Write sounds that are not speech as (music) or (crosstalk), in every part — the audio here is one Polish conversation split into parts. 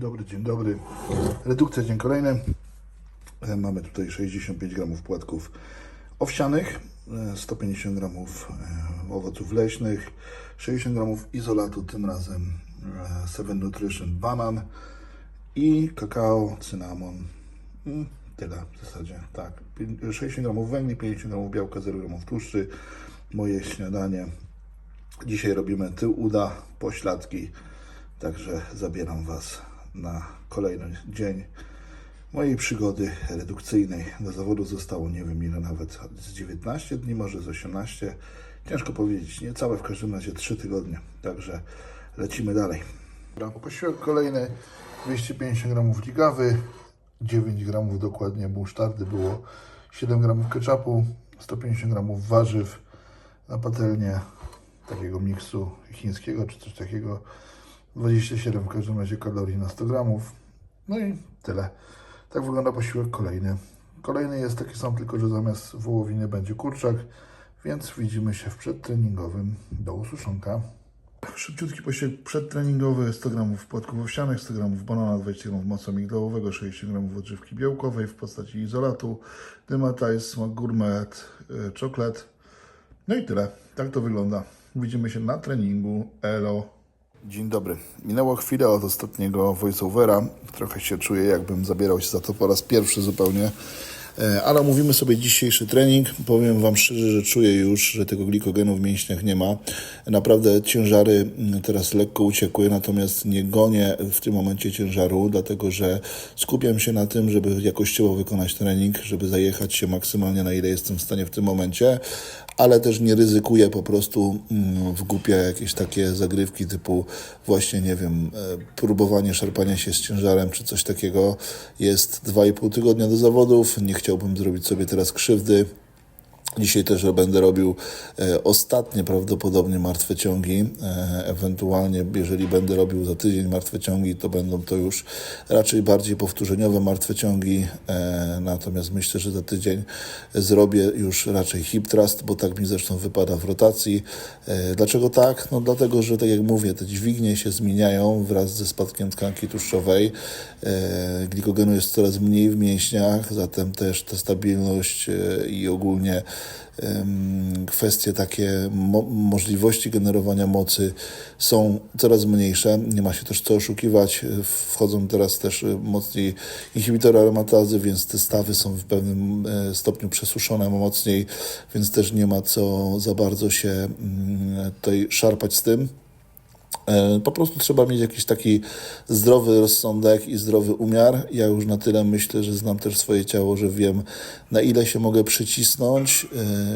Dobry, dzień dobry. Redukcja dzień kolejny. E, Mamy tutaj 65 gramów płatków owsianych, e, 150 gramów e, owoców leśnych, 60 gramów izolatu, tym razem e, Seven Nutrition banan i kakao, cynamon. Mm, Tyle w zasadzie, tak. Pi- 60 gramów węgli, 50 gramów białka, 0 gramów tłuszczy. Moje śniadanie. Dzisiaj robimy tył uda, pośladki. Także zabieram Was na kolejny dzień mojej przygody redukcyjnej. Do zawodu zostało nie wiem ile nawet z 19 dni, może z 18. Ciężko powiedzieć, nie całe w każdym razie 3 tygodnie. Także lecimy dalej. Posiłek kolejny 250 gramów ligawy, 9 gramów dokładnie musztardy było, 7 gramów ketchupu, 150 gramów warzyw na patelnię takiego miksu chińskiego czy coś takiego. 27 w każdym razie kalorii na 100 gramów. No i tyle. Tak wygląda posiłek kolejny. Kolejny jest taki sam, tylko że zamiast wołowiny będzie kurczak, więc widzimy się w przedtreningowym do usłyszonka. Szybciutki posiłek przedtreningowy, 100 gramów płatków owsianych, 100 gramów banana, 20 gramów masła migdałowego, 60 gramów odżywki białkowej w postaci izolatu, Dymatize, smak gourmet, y, czoklet. No i tyle. Tak to wygląda. Widzimy się na treningu. Elo. Dzień dobry. Minęła chwila od ostatniego voiceovera. Trochę się czuję, jakbym zabierał się za to po raz pierwszy zupełnie. Ale omówimy sobie dzisiejszy trening. Powiem Wam szczerze, że czuję już, że tego glikogenu w mięśniach nie ma. Naprawdę ciężary mm, teraz lekko uciekły, natomiast nie gonię w tym momencie ciężaru, dlatego że skupiam się na tym, żeby jakościowo wykonać trening, żeby zajechać się maksymalnie na ile jestem w stanie w tym momencie, ale też nie ryzykuję po prostu mm, w głupie jakieś takie zagrywki typu właśnie, nie wiem, e, próbowanie szarpania się z ciężarem czy coś takiego. Jest 2,5 tygodnia do zawodów, nie chciałbym zrobić sobie teraz krzywdy. Dzisiaj też będę robił e, ostatnie prawdopodobnie martwe ciągi. E, ewentualnie, jeżeli będę robił za tydzień martwe ciągi, to będą to już raczej bardziej powtórzeniowe martwe ciągi. E, natomiast myślę, że za tydzień zrobię już raczej hip thrust, bo tak mi zresztą wypada w rotacji. Dlaczego tak? No dlatego, że tak jak mówię, te dźwignie się zmieniają wraz ze spadkiem tkanki tłuszczowej. Glikogenu jest coraz mniej w mięśniach, zatem też ta stabilność i ogólnie kwestie takie mo- możliwości generowania mocy są coraz mniejsze. Nie ma się też co oszukiwać. Wchodzą teraz też e, mocniej inhibitory aromatazy, więc te stawy są w pewnym e, stopniu przesuszone mocniej, więc też nie ma co za bardzo się mm, tutaj szarpać z tym. E, Po prostu trzeba mieć jakiś taki zdrowy rozsądek i zdrowy umiar. Ja już na tyle myślę, że znam też swoje ciało, że wiem na ile się mogę przycisnąć,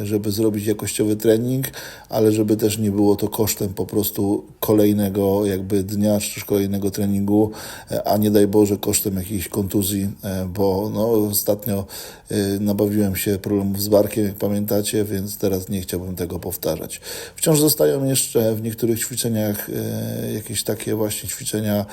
e, żeby zrobić jakościowy trening, ale żeby też nie było to kosztem po prostu kolejnego jakby dnia czy też kolejnego treningu, e, a nie daj Boże kosztem jakiejś kontuzji, bo no, ostatnio nabawiłem się problemów z barkiem, jak pamiętacie, więc teraz nie chciałbym tego powtarzać. Wciąż zostają jeszcze w niektórych ćwiczeniach jakieś takie właśnie ćwiczenia,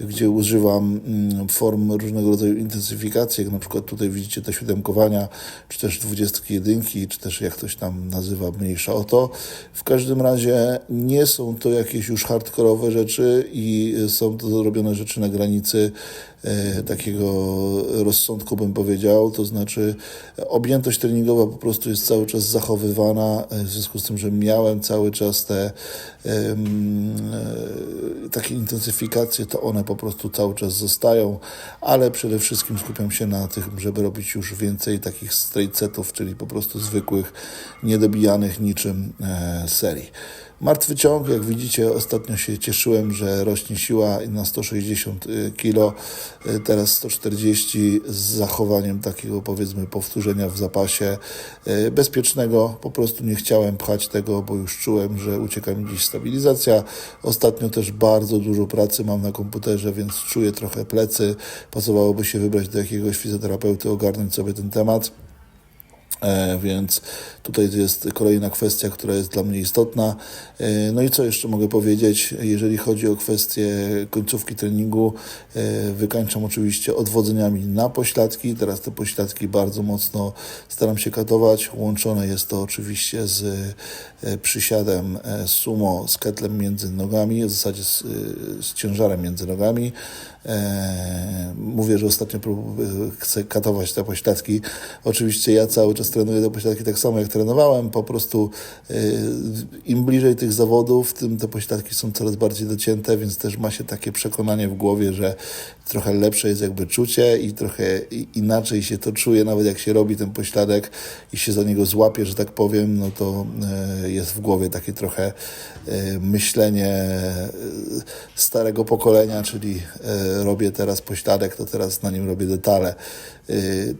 gdzie używam mm, form różnego rodzaju intensyfikacji, jak na przykład tutaj widzicie te siódemkowania, czy też dwudziestki jedynki, czy też jak ktoś tam nazywa, mniejsza o to. W każdym razie nie są to jakieś już hardkorowe rzeczy i są to robione rzeczy na granicy e, takiego rozsądku, bym powiedział. To znaczy, objętość treningowa po prostu jest cały czas zachowywana, e, w związku z tym, że miałem cały czas te e, takie intensyfikacje, to one po prostu cały czas zostają, ale przede wszystkim skupiam się na tym, żeby robić już więcej takich straight setów, czyli po prostu zwykłych, niedobijanych niczym e, serii. Martwy ciąg, jak widzicie, ostatnio się cieszyłem, że rośnie siła na 160 kg, teraz 140 z zachowaniem takiego powiedzmy powtórzenia w zapasie e, bezpiecznego. Po prostu nie chciałem pchać tego, bo już czułem, że ucieka mi dziś stabilizacja. Ostatnio też bardzo dużo pracy mam na komputerze, więc czuję trochę plecy. Pasowałoby się wybrać do jakiegoś fizjoterapeuty, ogarnąć sobie ten temat. E, Więc tutaj jest kolejna kwestia, która jest dla mnie istotna. E, No i co jeszcze mogę powiedzieć? Jeżeli chodzi o kwestię końcówki treningu, e, wykańczam oczywiście odwodzeniami na pośladki. Teraz te pośladki bardzo mocno staram się katować. Łączone jest to oczywiście z przysiadem sumo z ketlem między nogami, w zasadzie z, z ciężarem między nogami. E, mówię, że ostatnio prób- chcę katować te pośladki. Oczywiście ja cały czas trenuję te pośladki tak samo jak trenowałem, po prostu e, im bliżej tych zawodów, tym te pośladki są coraz bardziej docięte, więc też ma się takie przekonanie w głowie, że trochę lepsze jest jakby czucie i trochę inaczej się to czuje, nawet jak się robi ten pośladek i się za niego złapie, że tak powiem, no to e, jest w głowie takie trochę e, myślenie e, starego pokolenia, czyli e, robię teraz pośladek, to teraz na nim robię detale. E,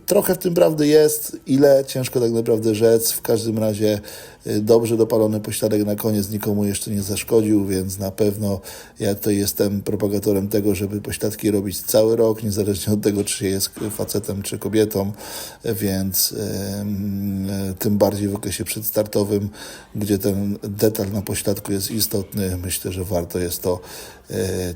Trochę w tym prawdy jest, ile ciężko tak naprawdę rzec. W każdym razie e, dobrze dopalony pośladek na koniec nikomu jeszcze nie zaszkodził, więc na pewno ja tutaj jestem propagatorem tego, żeby pośladki robić cały rok, niezależnie od tego, czy jest facetem, czy kobietą, więc e, tym bardziej w okresie przedstartowym, gdzie ten detal na pośladku jest istotny, myślę, że warto jest to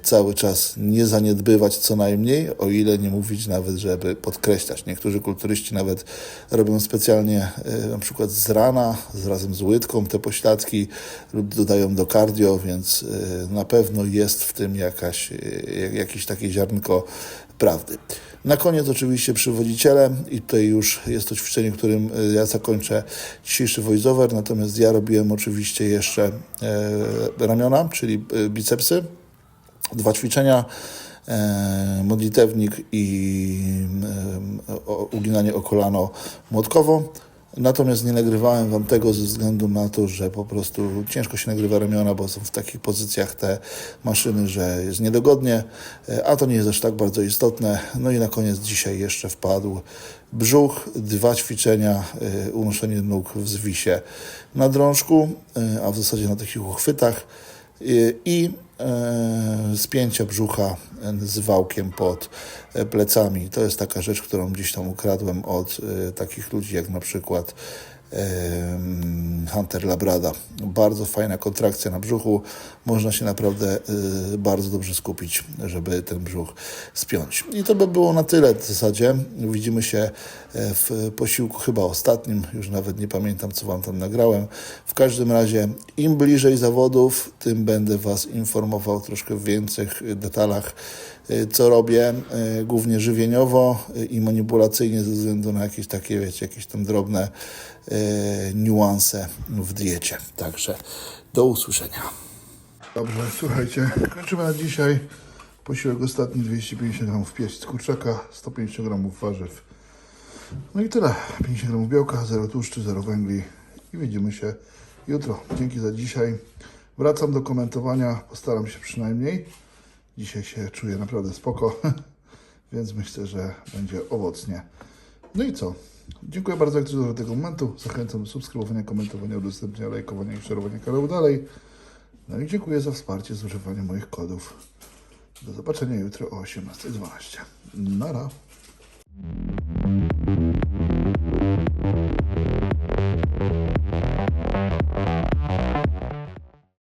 cały czas nie zaniedbywać co najmniej, o ile nie mówić nawet, żeby podkreślać. Niektórzy kulturyści nawet robią specjalnie e, na przykład z rana, z razem z łydką te pośladki lub dodają do cardio, więc e, na pewno jest w tym jakaś, e, jakieś takie ziarnko prawdy. Na koniec oczywiście przywodziciele i tutaj już jest to ćwiczenie, którym ja zakończę dzisiejszy voiceover, natomiast ja robiłem oczywiście jeszcze ramiona, czyli bicepsy, dwa ćwiczenia, modlitewnik i e, uginanie o kolano młotkowo. Natomiast nie nagrywałem Wam tego ze względu na to, że po prostu ciężko się nagrywa ramiona, bo są w takich pozycjach te maszyny, że jest niedogodnie, e, a to nie jest aż tak bardzo istotne. No i na koniec dzisiaj jeszcze wpadł brzuch, dwa ćwiczenia, e, unoszenie nóg w zwisie na drążku, e, a w zasadzie na takich uchwytach i, e, spięcia brzucha e, z wałkiem pod e, plecami. To jest taka rzecz, którą gdzieś tam ukradłem od e, takich ludzi jak na przykład Hunter Labrada. Bardzo fajna kontrakcja na brzuchu. Można się naprawdę y, bardzo dobrze skupić, żeby ten brzuch spiąć. I to by było na tyle w zasadzie. Widzimy się e, w posiłku chyba ostatnim. Już nawet nie pamiętam, co Wam tam nagrałem. W każdym razie, im bliżej zawodów, tym będę Was informował troszkę w większych detalach, co robię, y, głównie żywieniowo y, i manipulacyjnie ze względu na jakieś takie, wiecie, jakieś tam drobne niuanse w diecie. Także do usłyszenia. Dobrze, słuchajcie, kończymy na dzisiaj. Posiłek ostatni 250 gramów pieść z kurczaka, 150 gramów warzyw. No i tyle. 50 gramów białka, 0 tłuszczu, 0 węgli. I widzimy się jutro. Dzięki za dzisiaj. Wracam do komentowania. Postaram się przynajmniej. Dzisiaj się czuję naprawdę spoko, (laughs) więc myślę, że będzie owocnie. No i co? Dziękuję bardzo, ktoś do tego momentu. Zachęcam do subskrybowania, komentowania, udostępniania, lajkowania i szerowania kanału dalej. No i dziękuję za wsparcie z używaniem moich kodów. Do zobaczenia jutro o 18.12. Nara.